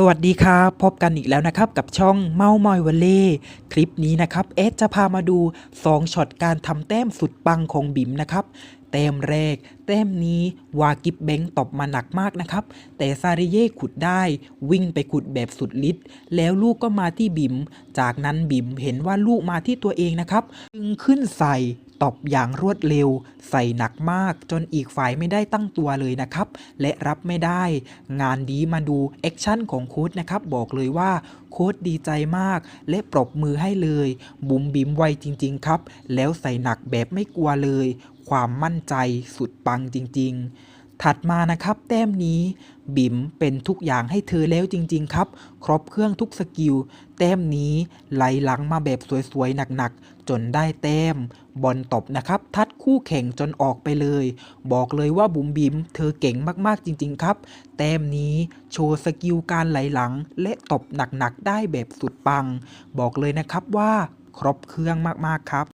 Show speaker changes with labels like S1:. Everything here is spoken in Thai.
S1: สวัสดีครับพบกันอีกแล้วนะครับกับช่องเมามอยวอลเล่คลิปนี้นะครับเอสจะพามาดู 2ช็อตการทำแต้มสุดปังของบิ๋มนะครับแต้มแรก แต้มนี้วากิบเบงตบมาหนักมากนะครับ แต่ซาริเย่ขุดได้วิ่งไปขุดแบบสุดฤทธิ์แล้วลูกก็มาที่บิม จากนั้นบิมเห็นว่าลูกมาที่ตัวเองนะครับ จึงขึ้นใส่ ตบอย่างรวดเร็ว ใส่หนักมากจนอีกฝ่ายไม่ได้ตั้งตัวเลยนะครับ และรับไม่ได้ งานดีมาดูแอคชั่นของโค้ดนะครับ บอกเลยว่าโค้ดดีใจมาก และปรบมือให้เลย บุ๋มบิ๋มไวจริง ๆ ครับ แล้วใส่หนักแบบไม่กลัวเลย ความมั่นใจสุดปังจริง ๆ ถัดมานะครับ แต้มนี้บิ๋มเป็นทุกอย่างให้เธอแล้วจริง ๆ ครับ ครบเครื่องทุกสกิล แต้มนี้ไหลหลังมาแบบสวย ๆ หนัก ๆ จนได้แต้ม บอลตบนะครับ ทัดคู่แข่งจนออกไปเลย บอกเลยว่าบุ๋มบิ๋มเธอเก่งมากๆจริง ๆ ครับ แต้มนี้โชว์สกิลการไหลหลัง และตบหนัก ๆ ได้แบบสุดปัง บอกเลยนะครับว่าครบเครื่องมากๆครับ